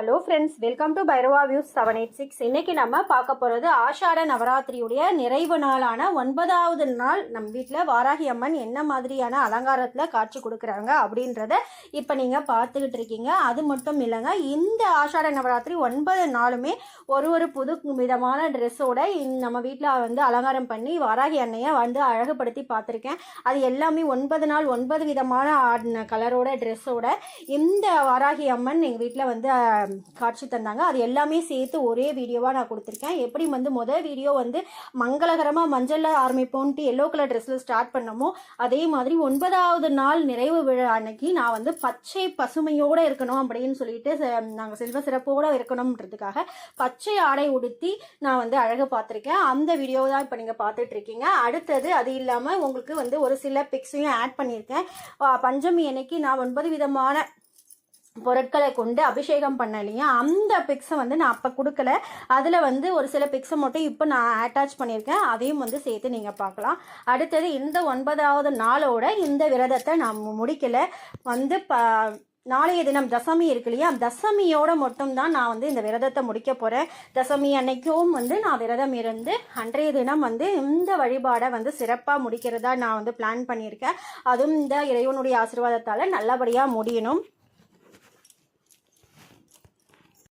Hello friends welcome to Bhairava views seven eight six இன்னைக்கு நம்ம பார்க்க போகிறது ஆஷாட நவராத்திரியுடைய நிறைவு நாளான ஒன்பதாவது நாள். நம் வீட்டில் வாராகி அம்மன் என்ன மாதிரியான அலங்காரத்தில் காட்சி கொடுக்குறாங்க அப்படின்றத இப்போ நீங்கள் பார்த்துக்கிட்டு இருக்கீங்க. அது மட்டும் இல்லைங்க இந்த ஆஷாட நவராத்திரி ஒன்பது நாளுமே ஒரு ஒரு புது விதமான ட்ரெஸ்ஸோட நம்ம வீட்டில் வந்து அலங்காரம் பண்ணி வாராகி அன்னையை வந்து அழகுபடுத்தி பார்த்துருக்கேன். அது எல்லாமே ஒன்பது நாள் ஒன்பது விதமான ஆடின கலரோட ட்ரெஸ்ஸோட இந்த வாராகி அம்மன் எங்கள் வீட்டில் வந்து காட்சி தந்தாங்க. அது எல்லாமே சேர்த்து ஒரே வீடியோவாக நான் கொடுத்துருக்கேன். எப்படி வந்து முதல் வீடியோ வந்து மங்களகரமாக மஞ்சளில் ஆரம்பிப்போன்ட்டு எல்லோ கலர் ட்ரெஸ்ஸில் ஸ்டார்ட் பண்ணமோ அதே மாதிரி ஒன்பதாவது நாள் நிறைவு விழா அன்னைக்கு நான் வந்து பச்சை பசுமையோடு இருக்கணும் அப்படின்னு சொல்லிட்டு நாங்கள் செல்வ சிறப்போடு இருக்கணும்ன்றதுக்காக பச்சை ஆடை உடுத்தி நான் வந்து அழகு பார்த்துருக்கேன். அந்த வீடியோ தான் இப்போ நீங்கள் பார்த்துட்டு இருக்கீங்க அடுத்தது அது இல்லாமல் உங்களுக்கு வந்து ஒரு சில பிக்ஸையும் ஆட் பண்ணியிருக்கேன். பஞ்சமி அன்னைக்கு நான் ஒன்பது விதமான பொருட்களை கொண்டு அபிஷேகம் பண்ண இல்லையா அந்த பிக்ஸை வந்து நான் அப்போ கொடுக்கல. அதில் வந்து ஒரு சில பிக்ஸை மட்டும் இப்போ நான் அட்டாச் பண்ணியிருக்கேன். அதையும் வந்து சேர்த்து நீங்கள் பார்க்கலாம். அடுத்தது இந்த ஒன்பதாவது நாளோட இந்த விரதத்தை நான் முடிக்கலை. வந்து ப நாளைய தினம் தசமி இருக்கு இல்லையா? தசமியோட மட்டும்தான் நான் வந்து இந்த விரதத்தை முடிக்க போகிறேன் தசமி அன்னைக்கும் வந்து நான் விரதம் இருந்து அன்றைய தினம் வந்து இந்த வழிபாடை வந்து சிறப்பாக முடிக்கிறதா நான் வந்து பிளான் பண்ணியிருக்கேன். அதுவும் இந்த இறைவனுடைய ஆசீர்வாதத்தால் நல்லபடியாக முடியணும்.